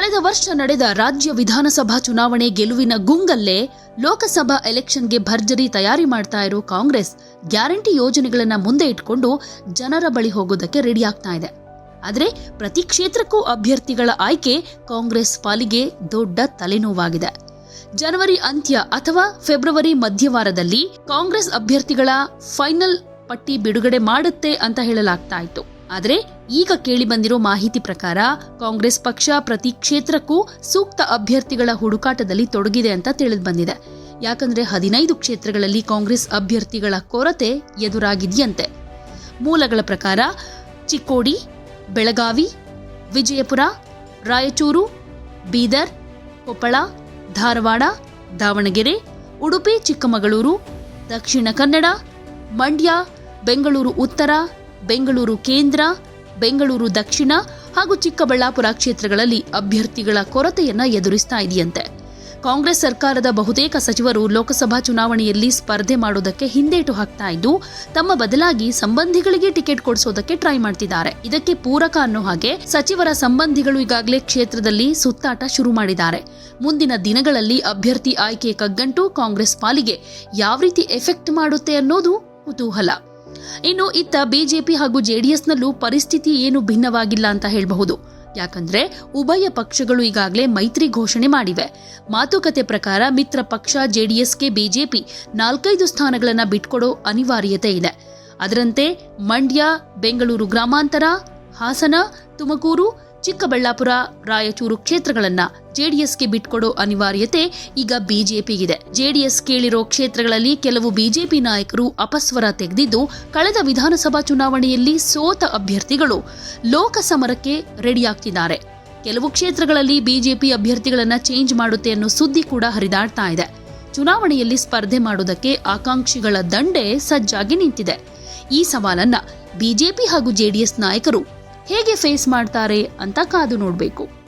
ಕಳೆದ ವರ್ಷ ನಡೆದ ರಾಜ್ಯ ವಿಧಾನಸಭಾ ಚುನಾವಣೆ ಗೆಲುವಿನ ಗುಂಗಲ್ಲೇ ಲೋಕಸಭಾ ಎಲೆಕ್ಷನ್ಗೆ ಭರ್ಜರಿ ತಯಾರಿ ಮಾಡ್ತಾ ಇರೋ ಕಾಂಗ್ರೆಸ್ ಗ್ಯಾರಂಟಿ ಯೋಜನೆಗಳನ್ನ ಮುಂದೆ ಇಟ್ಕೊಂಡು ಜನರ ಬಳಿ ಹೋಗೋದಕ್ಕೆ ರೆಡಿ ಆಗ್ತಾ ಇದೆ. ಆದರೆ ಪ್ರತಿ ಕ್ಷೇತ್ರಕ್ಕೂ ಅಭ್ಯರ್ಥಿಗಳ ಆಯ್ಕೆ ಕಾಂಗ್ರೆಸ್ ಪಾಲಿಗೆ ದೊಡ್ಡ ತಲೆನೋವಾಗಿದೆ. ಜನವರಿ ಅಂತ್ಯ ಅಥವಾ ಫೆಬ್ರವರಿ ಮಧ್ಯವಾರದಲ್ಲಿ ಕಾಂಗ್ರೆಸ್ ಅಭ್ಯರ್ಥಿಗಳ ಫೈನಲ್ ಪಟ್ಟಿ ಬಿಡುಗಡೆ ಮಾಡುತ್ತೆ ಅಂತ ಹೇಳಲಾಗ್ತಾ ಇತ್ತು. ಆದರೆ ಈಗ ಕೇಳಿ ಬಂದಿರೋ ಮಾಹಿತಿ ಪ್ರಕಾರ ಕಾಂಗ್ರೆಸ್ ಪಕ್ಷ ಪ್ರತಿ ಕ್ಷೇತ್ರಕ್ಕೂ ಸೂಕ್ತ ಅಭ್ಯರ್ಥಿಗಳ ಹುಡುಕಾಟದಲ್ಲಿ ತೊಡಗಿದೆ ಅಂತ ತಿಳಿದು ಬಂದಿದೆ. ಯಾಕಂದ್ರೆ ಹದಿನೈದು ಕ್ಷೇತ್ರಗಳಲ್ಲಿ ಕಾಂಗ್ರೆಸ್ ಅಭ್ಯರ್ಥಿಗಳ ಕೊರತೆ ಎದುರಾಗಿದೆಯಂತೆ. ಮೂಲಗಳ ಪ್ರಕಾರ ಚಿಕ್ಕೋಡಿ, ಬೆಳಗಾವಿ, ವಿಜಯಪುರ, ರಾಯಚೂರು, ಬೀದರ್, ಕೊಪ್ಪಳ, ಧಾರವಾಡ, ದಾವಣಗೆರೆ, ಉಡುಪಿ, ಚಿಕ್ಕಮಗಳೂರು, ದಕ್ಷಿಣ ಕನ್ನಡ, ಮಂಡ್ಯ, ಬೆಂಗಳೂರು ಉತ್ತರ ಬೆಂಗಳೂರು ಕೇಂದ್ರ, ಬೆಂಗಳೂರು ದಕ್ಷಿಣ ಹಾಗೂ ಚಿಕ್ಕಬಳ್ಳಾಪುರ ಕ್ಷೇತ್ರಗಳಲ್ಲಿ ಅಭ್ಯರ್ಥಿಗಳ ಕೊರತೆಯನ್ನ ಎದುರಿಸ್ತಾ ಇದೆಯಂತೆ. ಕಾಂಗ್ರೆಸ್ ಸರ್ಕಾರದ ಬಹುತೇಕ ಸಚಿವರು ಲೋಕಸಭಾ ಚುನಾವಣೆಯಲ್ಲಿ ಸ್ಪರ್ಧೆ ಮಾಡೋದಕ್ಕೆ ಹಿಂದೇಟು ಹಾಕ್ತಾ ಇದ್ದು, ತಮ್ಮ ಬದಲಾಗಿ ಸಂಬಂಧಿಗಳಿಗೆ ಟಿಕೆಟ್ ಕೊಡಿಸೋದಕ್ಕೆ ಟ್ರೈ ಮಾಡ್ತಿದ್ದಾರೆ. ಇದಕ್ಕೆ ಪೂರಕ ಅನ್ನೋ ಹಾಗೆ ಸಚಿವರ ಸಂಬಂಧಿಗಳು ಈಗಾಗಲೇ ಕ್ಷೇತ್ರದಲ್ಲಿ ಸುತ್ತಾಟ ಶುರು ಮಾಡಿದ್ದಾರೆ. ಮುಂದಿನ ದಿನಗಳಲ್ಲಿ ಅಭ್ಯರ್ಥಿ ಆಯ್ಕೆ ಕಗ್ಗಂಟು ಕಾಂಗ್ರೆಸ್ ಪಾಲಿಗೆ ಯಾವ ರೀತಿ ಎಫೆಕ್ಟ್ ಮಾಡುತ್ತೆ ಅನ್ನೋದು ಕುತೂಹಲ. ಇನ್ನು ಇತ್ತ ಬಿಜೆಪಿ ಹಾಗೂ ಜೆಡಿಎಸ್ನಲ್ಲೂ ಪರಿಸ್ಥಿತಿ ಏನು ಭಿನ್ನವಾಗಿಲ್ಲ ಅಂತ ಹೇಳಬಹುದು. ಯಾಕಂದ್ರೆ ಉಭಯ ಪಕ್ಷಗಳು ಈಗಾಗಲೇ ಮೈತ್ರಿ ಘೋಷಣೆ ಮಾಡಿವೆ. ಮಾತುಕತೆ ಪ್ರಕಾರ ಮಿತ್ರ ಪಕ್ಷ ಜೆಡಿಎಸ್ಗೆ ಬಿಜೆಪಿ ನಾಲ್ಕೈದು ಸ್ಥಾನಗಳನ್ನು ಬಿಟ್ಕೊಡೋ ಅನಿವಾರ್ಯತೆ ಇದೆ. ಅದರಂತೆ ಮಂಡ್ಯ, ಬೆಂಗಳೂರು ಗ್ರಾಮಾಂತರ, ಹಾಸನ, ತುಮಕೂರು, ಚಿಕ್ಕಬಳ್ಳಾಪುರ, ರಾಯಚೂರು ಕ್ಷೇತ್ರಗಳನ್ನು ಜೆಡಿಎಸ್ಗೆ ಬಿಟ್ಕೊಡೋ ಅನಿವಾರ್ಯತೆ ಈಗ ಬಿಜೆಪಿಗಿದೆ. ಜೆಡಿಎಸ್ ಕೇಳಿರೋ ಕ್ಷೇತ್ರಗಳಲ್ಲಿ ಕೆಲವು ಬಿಜೆಪಿ ನಾಯಕರು ಅಪಸ್ವರ ತೆಗೆದಿದ್ದು, ಕಳೆದ ವಿಧಾನಸಭಾ ಚುನಾವಣೆಯಲ್ಲಿ ಸೋತ ಅಭ್ಯರ್ಥಿಗಳು ಲೋಕಸಮರಕ್ಕೆ ರೆಡಿಯಾಗ್ತಿದ್ದಾರೆ ಕೆಲವು ಕ್ಷೇತ್ರಗಳಲ್ಲಿ ಬಿಜೆಪಿ ಅಭ್ಯರ್ಥಿಗಳನ್ನ ಚೇಂಜ್ ಮಾಡುತ್ತೆ ಅನ್ನೋ ಸುದ್ದಿ ಕೂಡ ಹರಿದಾಡ್ತಾ ಇದೆ. ಚುನಾವಣೆಯಲ್ಲಿ ಸ್ಪರ್ಧೆ ಮಾಡೋದಕ್ಕೆ ಆಕಾಂಕ್ಷಿಗಳ ದಂಡೆ ಸಜ್ಜಾಗಿ ನಿಂತಿದೆ. ಈ ಸವಾಲನ್ನ ಬಿಜೆಪಿ ಹಾಗೂ ಜೆಡಿಎಸ್ ನಾಯಕರು ಹೇಗೆ ಫೇಸ್ ಮಾಡ್ತಾರೆ ಅಂತ ಕಾದು ನೋಡಬೇಕು.